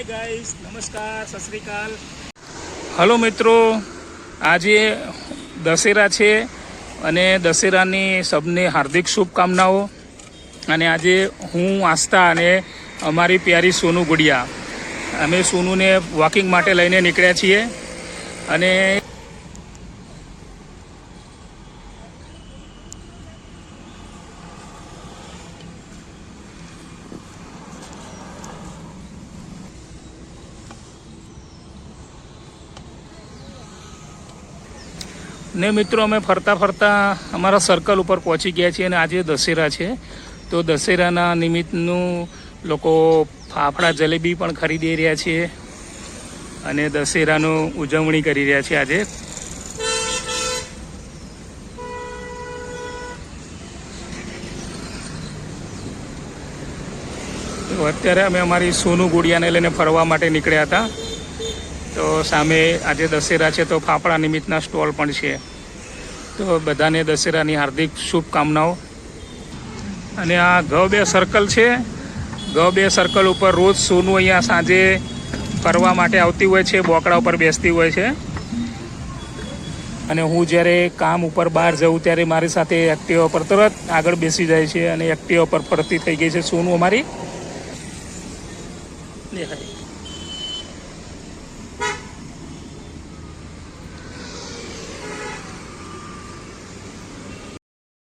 Hi guys નમસ્કાર, સત Shri hello મિત્રો, આજે દશેરા છે અને દશેરાની સબને હાર્દિક શુભકામનાઓ. અને આજે હું, આસ્થા અને અમારી પ્યારી સોનુ ગુડિયા. અમે સોનુને વોકિંગ માટે લઈને નીકળ્યા છીએ. અને ને મિત્રો, અમે ફરતા ફરતા અમારા સર્કલ ઉપર પહોંચી ગયા છીએ અને આજે દશેરા છે. તો દશેરાના નિમિત્તનું લોકો ફાફડા, જલેબી પણ ખરીદી રહ્યા છીએ અને દશેરાનું ઉજવણી કરી રહ્યા છીએ આજે. અત્યારે અમે અમારી સોનુ ગુડિયાને લઈને ફરવા માટે નીકળ્યા હતા. તો સામે આજે દશેરા છે તો ફાફડા નિમિત્તના સ્ટોલ પણ છે. તો બધાને દશેરાની હાર્દિક શુભકામનાઓ. અને આ ગવ બે સર્કલ છે. ગવ બે સર્કલ ઉપર રોજ સોનું અહીંયા સાંજે ફરવા માટે આવતી હોય છે, બોકડા ઉપર બેસતી હોય છે. અને હું જ્યારે કામ ઉપર બહાર જઉં ત્યારે મારી સાથે એક્ટિવા પર તરત આગળ બેસી જાય છે અને એક્ટિવા પર ફરતી થઈ ગઈ છે સોનું અમારી.